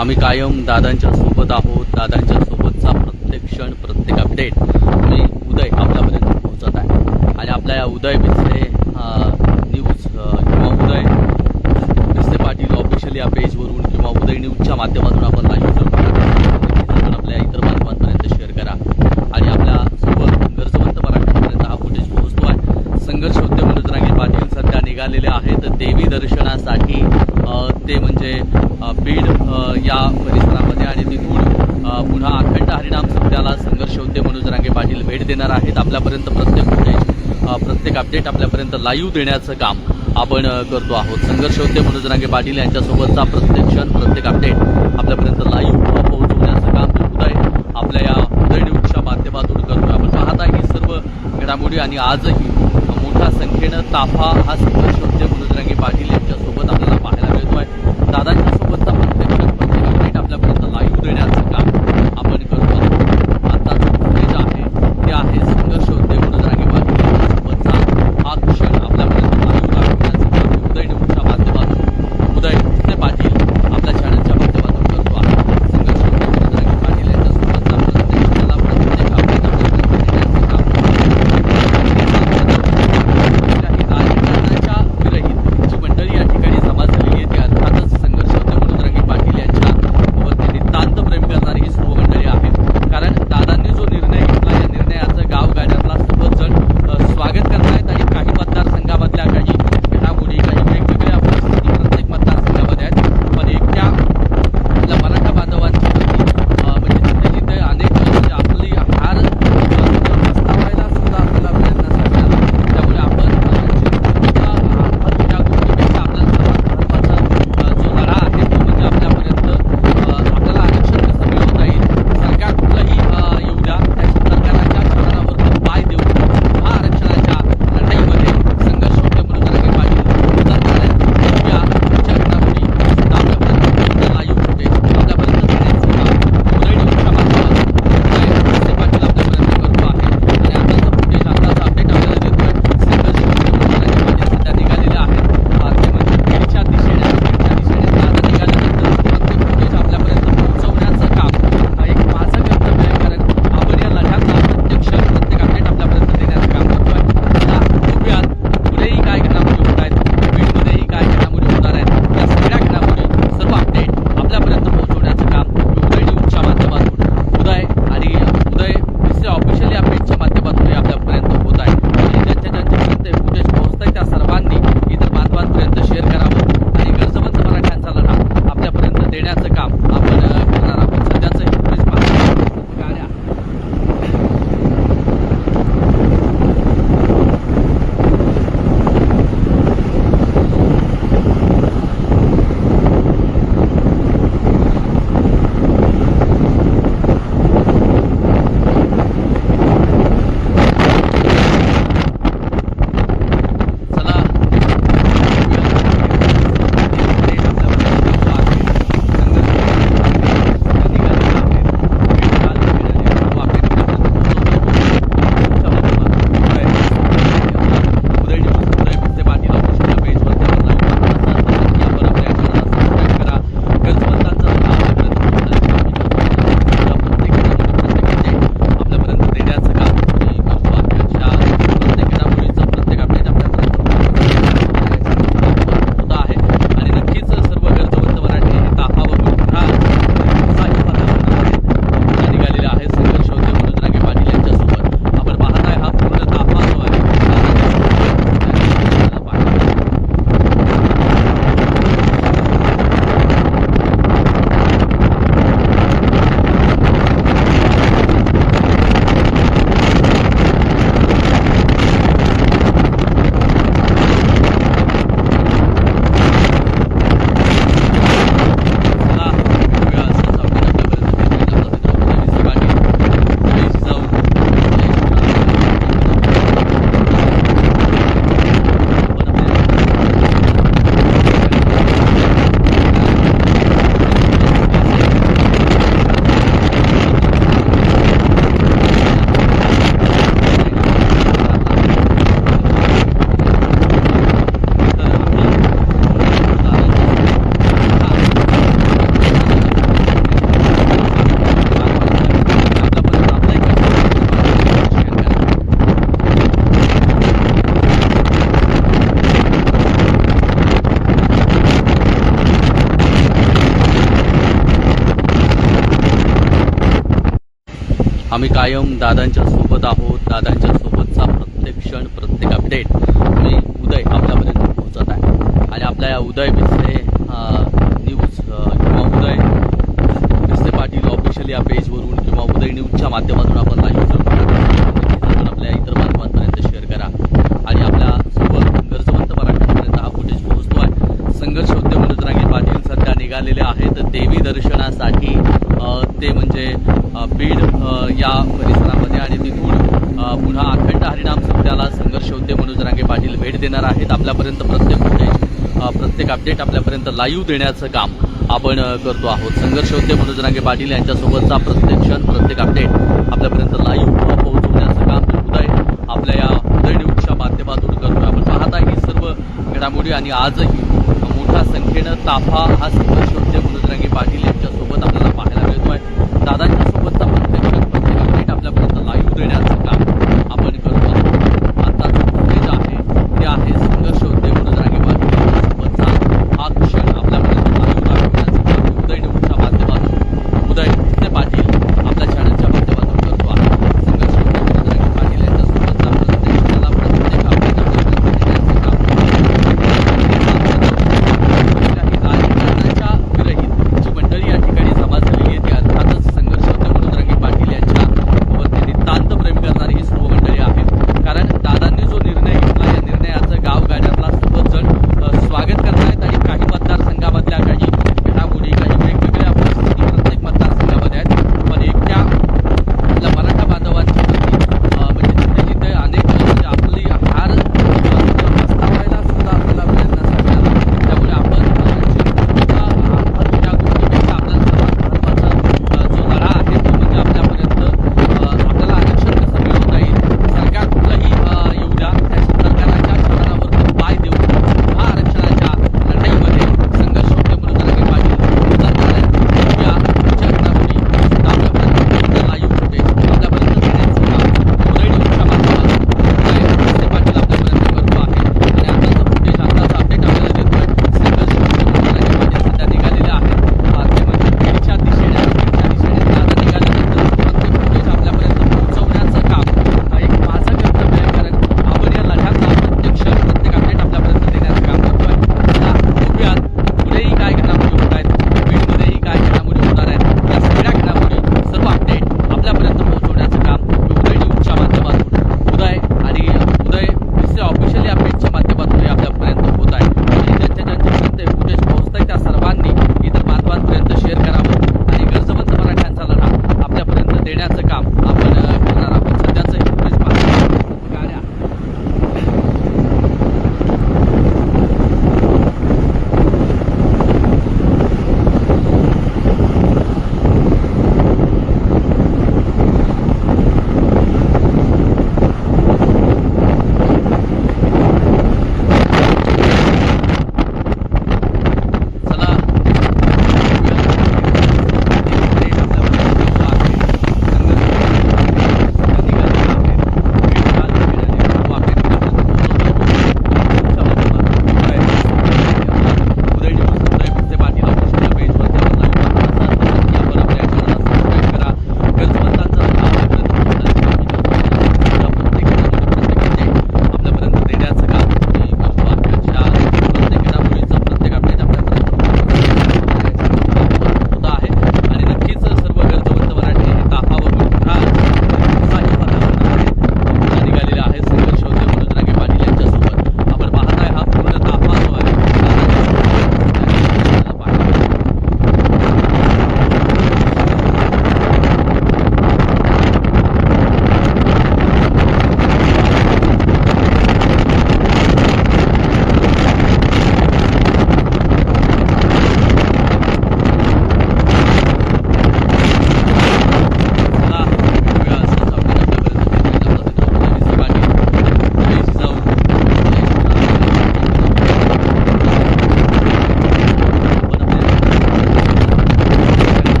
आम्ही कायम दादांच्या सोबत आहोत. दादांच्या सोबतचा प्रत्येक क्षण प्रत्येक अपडेट मी उदय आपल्यापर्यंत पोहोचत आहे. आणि आपल्या या उदय बिस्ते न्यूज किंवा उदय बिस्ते पाटील ऑफिशियल या पेजवरून किंवा उदय न्यूजच्या माध्यमातून आपण लाईव्ह आपण आपल्या इतर बातम्यांपर्यंत शेअर करा. आणि आपल्यासोबत संघर्षवंत मराठीपर्यंत हा फुटेज पोहोचतो आहे. संघर्ष उद्योग मनोजरांगी पाटील सध्या निघालेले आहेत. देवी दर्शनासाठी ते म्हणजे बीड या परिसरामध्ये आणि तिथून पुन्हा अखंड हरिणाम सप्त्याला संघर्ष होते मनोज रांगे पाटील भेट देणार आहेत. आपल्यापर्यंत प्रत्येक फुटेज प्रत्येक अपडेट आपल्यापर्यंत लाईव्ह देण्याचं काम आपण करतो आहोत. संघर्ष होते मनोज रांगे पाटील यांच्यासोबतचा प्रत्येक क्षण प्रत्येक अपडेट आपल्यापर्यंत लाईव्ह पोहोचवण्याचं काम उदय आपल्या या उदयनिवृत्तीच्या माध्यमातून करतो आपण. पाहता ही सर्व घडामोडी आणि आजही मोठ्या संख्येनं ताफा हा संघर्ष होते मनोज रांगे पाटील यांच्यासोबत आपल्याला पाहायला मिळतो आहे दादा कायम दादांच्या सोबत आहोत. दादांच्या सोबतचा प्रत्येक क्षण प्रत्येक अपडेट मी उदय आपल्यापर्यंत पोहोचत आहे. आणि आपल्या या उदय बिस्ते न्यूज किंवा उदय बिस्ते पाटील ऑफिशियल या पेजवरून किंवा उदय न्यूजच्या माध्यमातून आपण लाईव्ह जर आपल्या इतर माध्यमांपर्यंत शेअर करा. आणि आपल्यासोबत गरजवंत मराठ्यांपर्यंत हा फुटेज पोहोचतो आहे. संघर्ष होते मनोज पाटील सध्या निघालेले आहेत. देवी दर्शनासाठी ते म्हणजे बीड या परिसरामध्ये आणि तिथून पुन्हा अखंड हरिणाम सोहळ्याला संघर्ष होते. मनोज रांगे पाटील भेट देणार आहेत. आपल्यापर्यंत प्रत्येक म्हणजे, फुटेज प्रत्येक अपडेट आपल्यापर्यंत लाईव्ह देण्याचं काम आपण करतो आहोत. संघर्ष होते. मनोज रांगे पाटील यांच्यासोबतचा प्रत्येक क्षण प्रत्येक अपडेट आपल्यापर्यंत लाईव्ह पोहोचवण्याचं काम उदय आपल्या या उदय न्यूजच्या माध्यमातून करतोय आपण. पाहता ही सर्व घडामोडी आणि आजही मोठ्या संख्येनं ताफा हा संघर्ष होते.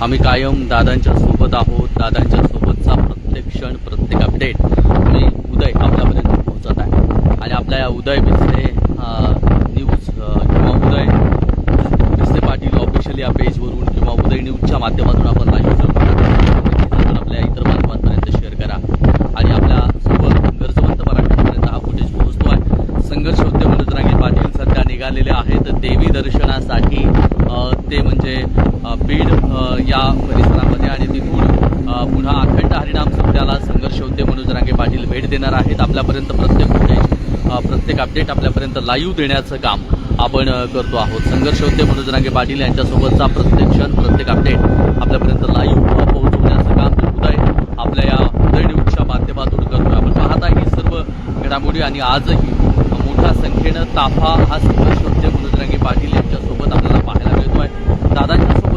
आम्ही कायम दादांच्या सोबत आहोत. दादांच्या सोबतचा प्रत्येक क्षण प्रत्येक अपडेट मी उदय आपल्यापर्यंत पोहोचत आहे. आणि आपल्या या उदय बिस्ते न्यूज किंवा उदय बिस्ते पाटील ऑफिशियल या पेजवरून किंवा उदय न्यूजच्या माध्यमातून आपण लाईव्ह तर आपल्या इतर माध्यमांपर्यंत शेअर करा आणि आपल्यासोबत गरजवंत मराठ्यांपर्यंत हा फुटेज पोहोचतो आहे संघर्ष उद्यम मनोजरांगे पाटील सध्या निघालेले आहेत देवी दर्शनासाठी अ, ते म्हणजे अ, बीड अ, या परिसरामध्ये आणि तिथून पुन्हा अखंड हरिणाम सोहळ्याला संघर्ष उद्यम मनोजरांगे पाटील भेट देणार आहेत. आपल्यापर्यंत प्रत्येक फुटेज प्रत्येक अपडेट आपल्यापर्यंत लाईव्ह देण्याचं काम आपण करतो आहोत. संघर्ष उद्यम मनोजरांगे पाटील यांच्यासोबतचा प्रत्येक क्षण प्रत्येक अपडेट आपल्यापर्यंत लाईव्ह पोहोचवण्याचं काम करत उदय आपल्या या उदय न्यूजच्या माध्यमातून करतो आपण. पाहता ही सर्व घडामोडी आणि आजही मोठ्या संख्येनं ताफा हा संघर्ष उद्यम मनोजरांगे पाटील यांच्यासोबत आपल्याला पाहायला मिळतो आहे दादांच्या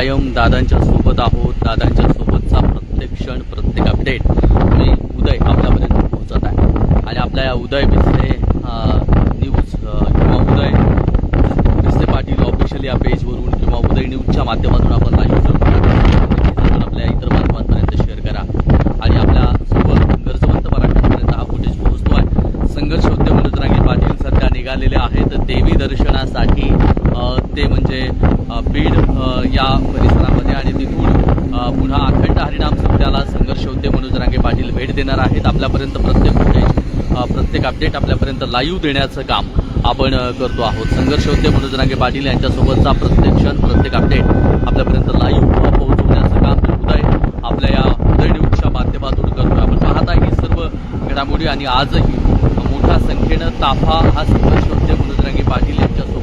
कायम दादांच्या सोबत आहोत. दादांच्या सोबतचा प्रत्येक क्षण प्रत्येक अपडेट मी उदय आपल्यापर्यंत पोहोचत आहे. आणि आपल्या या उदय बिस्ते न्यूज किंवा उदय बिस्ते पाटील ऑफिशियल या पेजवरून किंवा उदय न्यूजच्या माध्यमातून आपण लाईव्ह करून आपल्या इतर माध्यमांपर्यंत शेअर करा. आणि आपल्यासोबत गरजवंत मराठ्यांपर्यंत हा फुटेज पोहोचतो आहे संघर्ष उद्यम मनोजरांगे पाटील सध्या निघालेले आहेत. देवी दर्शनासाठी ते म्हणजे बीड या परिसरामध्ये आणि तिथून पुन्हा अखंड हरिणाम सोहळ्याला संघर्ष होते मनोज रांगे पाटील भेट देणार आहेत. आपल्यापर्यंत प्रत्येक फुटेज प्रत्येक अपडेट आपल्यापर्यंत लाईव्ह देण्याचं काम आपण करतो आहोत. संघर्ष होते मनोज रांगे पाटील यांच्यासोबतचा प्रत्येक क्षण प्रत्येक अपडेट आपल्यापर्यंत लाईव्ह पोहोचवण्याचं काम उदय आपल्या या उदय न्यूजच्या माध्यमातून करतो आपण. पाहता ही सर्व घडामोडी आणि आजही मोठ्या संख्येनं ताफा हा संघर्ष होते मनोज रांगे पाटील यांच्यासोबत